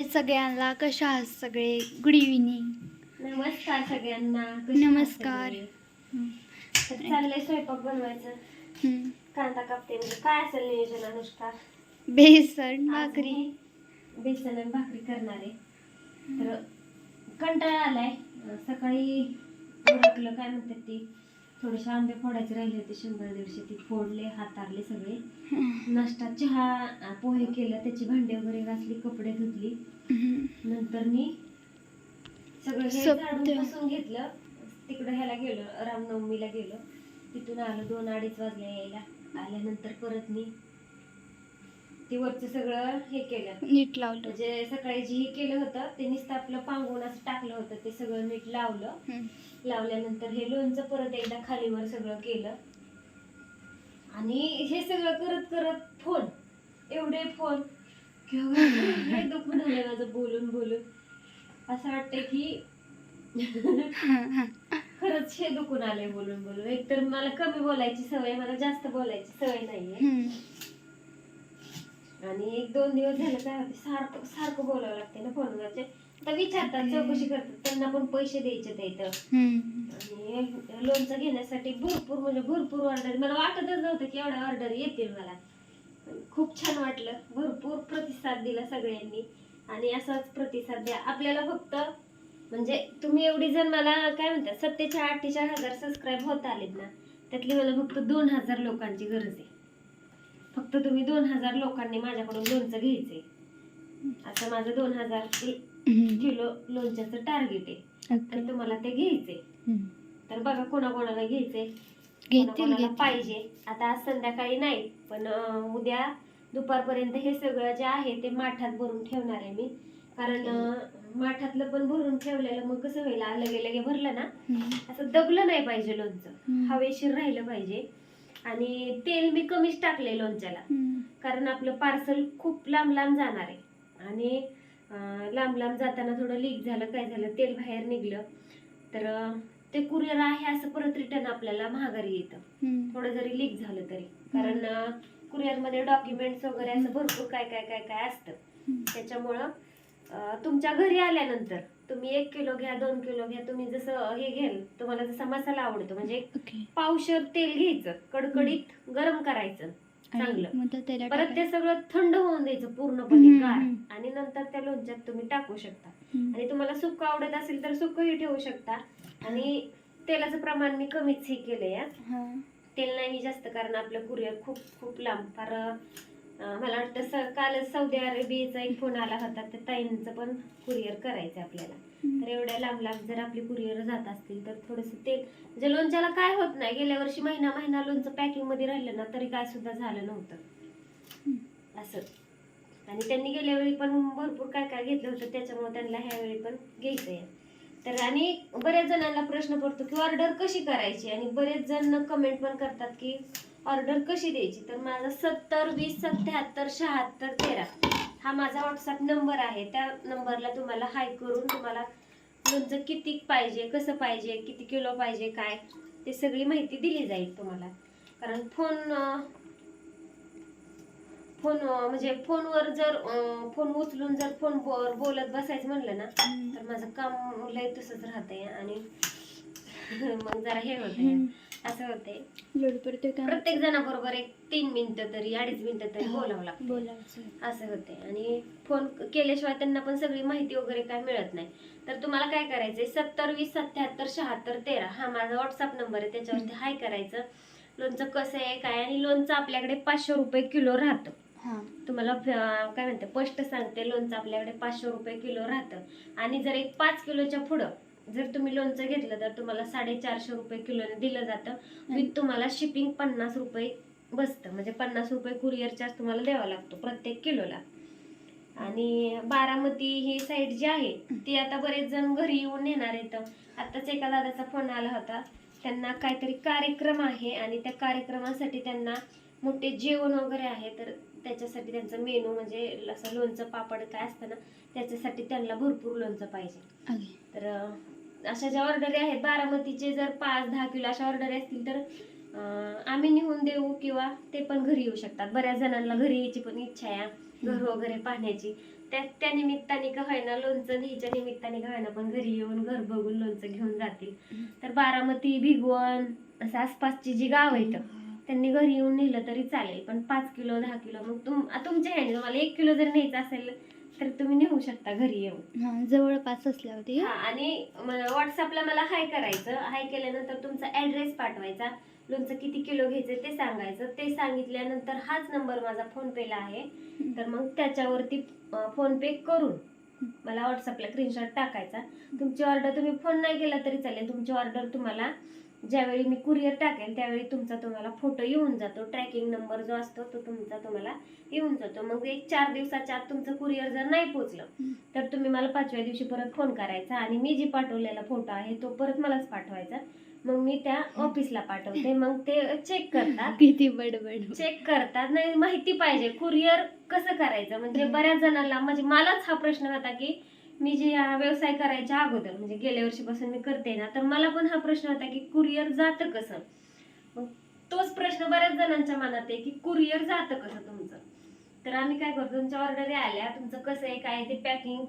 सगळ्यांना कशा आहात सगळे? गुड इव्हिनिंग नमस्कार सगळ्यांना. आहात नमस्कार. सगळे? तर चाललंय स्वयंपाक बनवायचं. कांदा कापते म्हणजे काय असेल नियोजन अनुष्का? बेसन आज भाकरी. मी बेसन आणि भाकरी करणार आहे. तर कंटाळा आलाय. सकाळी काय म्हणतात ती? थोडेसे आंबे फोडायचे राहिले होते शंभर दीडशे. ती फोडले हातारले सगळे. नाश्ता चहा पोहे केलं त्याची भांडी वगैरे घासली कपडे धुतली. नंतर मी सगळं पुसून घेतलं. तिकडं ह्याला गेलो रामनवमीला गेलो. तिथून आलो दोन अडीच वाजले यायला. आल्यानंतर परत मी ते वरचं सगळं हे केलं. नीट लावलं. म्हणजे सकाळी जे हे केलं होतं ते नुसतं आपलं पांगून असं टाकलं होतं ते सगळं नीट लावलं. लावल्यानंतर हे लोणचं परत एकदा खालीवर सगळं केलं. आणि हे सगळं करत करत फोन एवढे फोन. हे दुखून आलंय माझं बोलून बोलून. असं वाटतंय की खरंच हे दुखून आलंय बोलून बोलून. एकतर मला कमी बोलायची सवय मला जास्त बोलायची सवय नाहीये. आणि एक दोन दिवस झालं काय होते सारखं सारखं बोलावं लागते ना फोनवरचे. आता विचारतात चौकशी करतात त्यांना पण पैसे द्यायचे ते इथं. आणि लोणचं घेण्यासाठी भरपूर म्हणजे भरपूर ऑर्डर मला वाटतच नव्हतं की एवढ्या ऑर्डर येतील मला. खूप छान वाटलं. भरपूर प्रतिसाद दिला सगळ्यांनी. आणि असाच प्रतिसाद द्या. आपल्याला फक्त म्हणजे तुम्ही एवढी जण मला काय म्हणतात सत्तेचाळ अठ्ठेचाळ हजार सबस्क्राईब होत आलेत ना त्यातली मला फक्त दोन हजार लोकांची गरज आहे. फक्त तुम्ही दोन हजार लोकांनी माझ्याकडून लोणचं घ्यायचंय. आता माझं दोन हजार. किलो लोणच्याचं टार्गेट आहे. तर तुम्हाला ते घ्यायचंय. तर बघा कोणाकोणाला घ्यायचंय. कोणाकोणाला पाहिजे. आता आज संध्याकाळी नाही पण उद्या दुपारपर्यंत हे सगळं जे आहे ते माठात भरून ठेवणार आहे मी. कारण माठातलं पण भरून ठेवलेलं मग कसं होईल? आ, लगे लगे भरलं ना. असं दबलं नाही पाहिजे लोणचं. हवेशीर राहिलं पाहिजे. आणि तेल मी कमीच टाकलंय लोणच्याला. कारण आपलं पार्सल खूप लांब लांब जाणार आहे. आणि लांब लांब जाताना थोडं लीक झालं काय झालं तेल बाहेर निघलं. तर ते कुरिअर आहे असं परत रिटर्न आपल्याला महागारी येतं. थोडं जरी लीक झालं तरी. कारण कुरिअरमध्ये डॉक्युमेंट्स वगैरे असं भरपूर काय काय काय काय असतं. त्याच्यामुळं तुमच्या घरी आल्यानंतर तुम्ही एक किलो घ्या दोन किलो घ्या तुम्ही जसं हे घ्याल तुम्हाला जसा मसाला आवडतो म्हणजे ओके पावशर तेल घ्यायचं कडकडीत गरम करायचं आणि चांगलं. मग परत ते टाकायचं. सगळं थंड होऊन द्यायचं पूर्णपणे हम्म, गार. आणि नंतर त्या लोणच्यात तुम्ही टाकू शकता हम्म. आणि तुम्हाला सुक्क आवडत असेल तर सुक्कही ठेवू शकता आणि तेलाचं प्रमाण मी कमीच हे केलंय हा. तेल नाही जास्त कारण आपलं कुरिअर खूप खूप लांब फार मला वाटतं स कालच सौदी अरेबियाचा एक फोन आला होता तर ताईंचं पण कुरिअर करायचं आपल्याला. तर एवढ्या लांब लांब जर आपली कुरिअर जात असतील तर थोडंसं तेल म्हणजे लोणच्याला काय होत नाही गेल्या वर्षी महिना महिना लोणचं पॅकिंगमध्ये राहिलं ना तरी काय सुद्धा झालं नव्हतं. असं. आणि त्यांनी गेल्या वेळी पण भरपूर काय काय घेतलं होतं त्याच्यामुळे त्यांना ह्या वेळी पण घ्यायचंय. तर आणि बऱ्याच जणांना प्रश्न पडतो की ऑर्डर कशी करायची? आणि बरेच जण कमेंट पण करतात की ऑर्डर कशी द्यायची? तर माझा सत्तर वीस सत्याहत्तर शहात्तर तेरा. हा माझा व्हॉट्सअप नंबर आहे. त्या नंबरला तुम्हाला हाय करून तुम्हाला लोणचं किती पाहिजे कसं पाहिजे किती किलो पाहिजे काय ते सगळी माहिती दिली जाईल तुम्हाला. कारण फोन फोन म्हणजे फोनवर जर फोन उचलून जर फोन बोलत बसायचं म्हणलं ना तर माझं काम लय तसंच राहतंय. आणि मग जरा हे हम्म. असं होतंय. लोड पडतोय का? प्रत्येक जणाबरोबर एक तीन मिनिटं तरी अडीच मिनिटं तरी बोलावं लागतं बोलायचं असं होते आणि फोन केल्याशिवाय त्यांना पण सगळी माहिती वगैरे काय मिळत नाही. तर तुम्हाला काय करायचंय? सत्तर वीस सत्याहत्तर शहात्तर तेरा. हा माझा व्हॉट्सअप नंबर आहे त्याच्यावरती हाय करायचं. लोणचं कसं आहे काय? आणि लोणचं आपल्याकडे पाचशे रुपये किलो राहतं. हा. तुम्हाला फ- काय म्हणते स्पष्ट सांगते लोणचं आपल्याकडे पाचशे रुपये किलो राहतं. आणि जर एक पाच किलोच्या पुढं जर तुम्ही लोणचं घेतलं तर तुम्हाला साडेचारशे रुपये किलोने दिलं जातं. विथ तुम्हाला शिपिंग पन्नास रुपये बसतं. म्हणजे पन्नास रुपये कुरिअर चार्ज तुम्हाला द्यावा लागतो प्रत्येक किलोला. आणि बारामती ही साईड जी आहे ती आता बरेच जण घरी येऊन नेणार आहेत. आताच एका दादाचा फोन आला होता. त्यांना काहीतरी कार्यक्रम आहे आणि त्या कार्यक्रमासाठी त्यांना मोठे जेवण वगैरे आहे. तर त्याच्यासाठी त्यांचं मेनू म्हणजे असं लोणचं पापड काय असतं ना त्याच्यासाठी त्यांना भरपूर लोणचं पाहिजे. तर अशा ज्या ऑर्डरी आहेत. बारामतीचे जर पाच दहा किलो अशा ऑर्डरी असतील तर आम्ही नेऊन देऊ किंवा ते पण घरी येऊ शकतात. बऱ्याच जणांना घरी यायची पण इच्छा आहे घर वगैरे पाहण्याची. त्या त्या निमित्ताने का होईना लोणचं घ्यायच्या निमित्ताने का होईना पण घरी येऊन घर बघून लोणचं घेऊन जातील. तर बारामती भिगवण असं आसपासची जी गाव आहेत त्यांनी घरी येऊन नेलं तरी चालेल. पण पाच किलो दहा किलो मग तुम तुमच्या ह्याने तुम्हाला एक किलो जर न्यायचं असेल तर तुम्ही नेऊ शकता घरी येऊन. हा जवळपास असल्यावरती हा आणि व्हॉट्सअपला मला हाय करायचं. हाय केल्यानंतर तुमचा ऍड्रेस पाठवायचा. लोणचं किती किलो घ्यायचं ते सांगायचं. ते सांगितल्यानंतर हाच नंबर माझा फोन पेला आहे. तर मग त्याच्यावरती फोन पे करून मला व्हॉट्सअपला स्क्रीनशॉट टाकायचा. तुमची ऑर्डर तुम्ही फोन नाही केला तरी चालेल. तुमची ऑर्डर तुम्हाला ज्यावेळी मी कुरिअर टाकेल त्यावेळी तुमचा तुम्हाला फोटो येऊन जातो. ट्रॅकिंग नंबर जो असतो तो तुमचा तुम्हाला येऊन जातो. मग एक चार दिवसाच्या आत तुमचं कुरिअर जर नाही पोचलं हम्म. तर तुम्ही मला पाचव्या दिवशी परत फोन करायचा आणि मी जी पाठवलेला फोटो आहे तो परत मलाच पाठवायचा. मग मी त्या ऑफिसला पाठवते. मग ते चेक करतात. किती बडबड. चेक करतात. नाही माहिती पाहिजे. कुरिअर कसं करायचं? म्हणजे बऱ्याच जणांना म्हणजे मलाच हा प्रश्न होता की मी जे व्यवसाय करायच्या अगोदर म्हणजे गेल्या वर्षीपासून मी करते ना तर मला पण हा प्रश्न होता की कुरिअर जातं कसं? मग तोच प्रश्न बऱ्याच जणांच्या मनात आहे की कुरिअर जातं कसं तुमचं? तर आम्ही काय करतो तुमच्या ऑर्डरी आल्या तुमचं कसं आहे काय ते पॅकिंग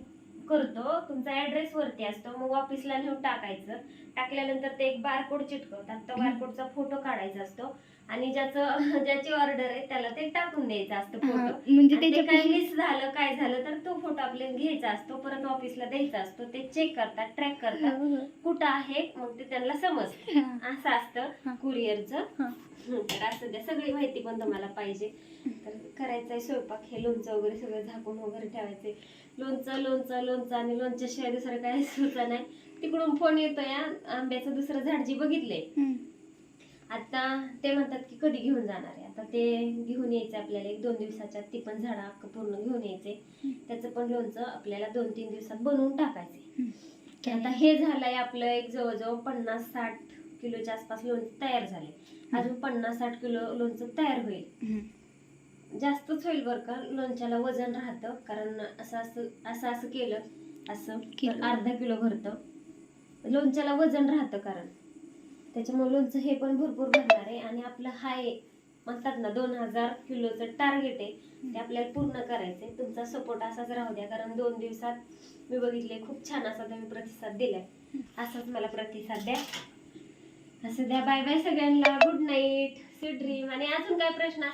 करतो तुमचा ऍड्रेस वरती असतो मग ऑफिसला नेऊन टाकायचं. टाकल्यानंतर ते एक बारकोड चिटकवतात तो बारकोडचा फोटो काढायचा असतो. आणि ज्याचं ज्याची ऑर्डर आहे त्याला ते टाकून द्यायचं असतं फोटो म्हणजे काय मिस झालं काय झालं तर फोटो आपल्याला घ्यायचा असतो परत ऑफिसला द्यायचा असतो ते चेक करतात ट्रॅक करतात. कुठं आहे? मग ते त्यांना समजतं. असं. असतं कुरिअरचं. तर असं द्या. सगळी माहिती पण तुम्हाला पाहिजे. तर करायचंय स्वयंपाक हे लोणचं वगैरे सगळं झाकून वगैरे ठेवायचे लोणचं लोणचं लोणचं आणि लोणच्याशिवाय दुसरं काही सुचा नाही. तिकडून फोन येतो या आंब्याचं दुसरं झाड जी बघितलंय. आता ते म्हणतात की कधी घेऊन जाणार आहे. आता ते घेऊन यायचं आपल्याला एक दोन दिवसाच्या ती पण झाडं अख्खं पूर्ण घेऊन यायचे. त्याचं पण लोणचं आपल्याला दोन तीन दिवसात बनवून टाकायचे. आता हे झालंय आपलं एक जवळजवळ पन्नास साठ किलोच्या आसपास लोणचं तयार झाले अजून पन्नास साठ किलो लोणचं तयार होईल. जास्तच होईल बरं का लोणच्याला वजन राहतं. कारण असं असं असं असं केलं असं. अर्धा किलो भरतं. लोणच्याला वजन राहतं कारण. त्याच्यामुळे लोणचं हे पण भरपूर भरणार आहे. आणि आपलं हाय म्हणतात ना दोन हजार किलोचं टार्गेट आहे. ते आपल्याला पूर्ण करायचंय. तुमचा सपोर्ट असाच राहू द्या. कारण दोन दिवसात मी बघितले खूप छान असा तुम्ही प्रतिसाद दिलाय. असाच मला प्रतिसाद द्या. असं द्या. बाय बाय सगळ्यांना. गुड नाईट स्वीट ड्रीम आणि अजून काय प्रश्न